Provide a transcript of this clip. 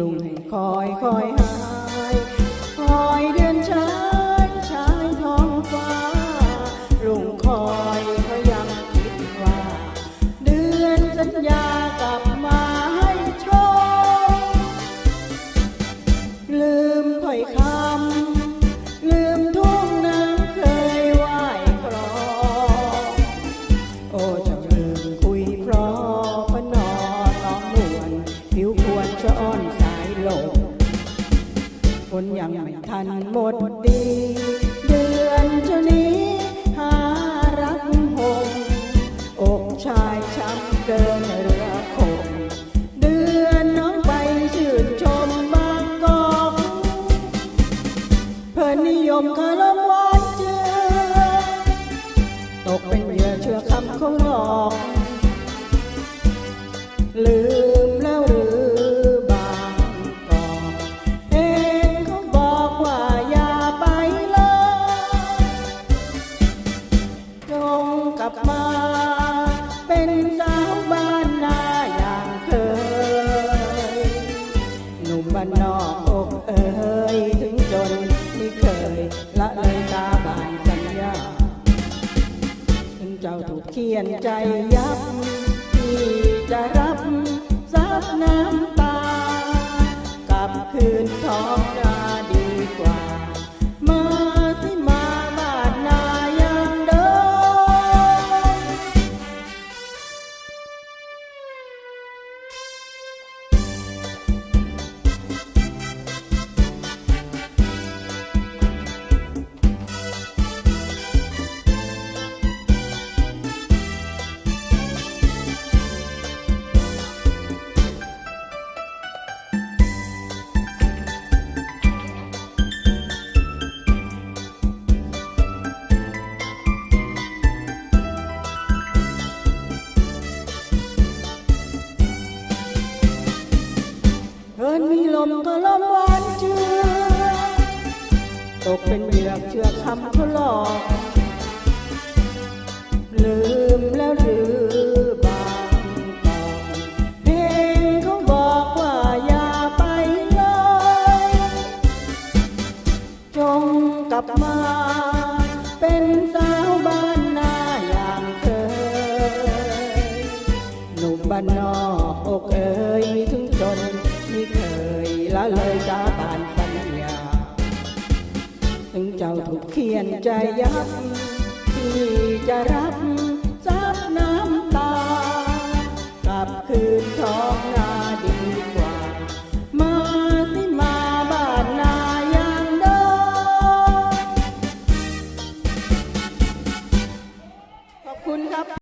ลุงให้คอยคอยหาังทันหมดดี เดือนชะนี้หารักหงอกชายช้ำเกินเรือคงเดือนน้องไปชื่นชมบางกอกเพื่อนนิยมคารมหวานเจือตกเป็น ลับมา เป็นสาวบ้านนาอย่างเคย หนุ่มบ้านนอกอกเอ่ยถึงจนไม่เคย ละเลยตาบานสัญญา ถึงเจ้าถูกเขียนใจยับที่จะรับซับน้ำตากลับคืนท้อ มีลมก็ลมหวานเจือตกเป็นเหยื่อเชื่อคำเขาหลอกลืมแล้วหรือบางกอกเพลงเขาบอกว่าอย่าไปเลยจงกลับมาเป็นสาวบ้านนาอย่างเคยหนุ่มบ้านนอกอกเอ่ยถึงจน ละเลยสาบานสัญญาถึงเจ้าถูกเขียนใจยับ ที่จะรับซับน้ำ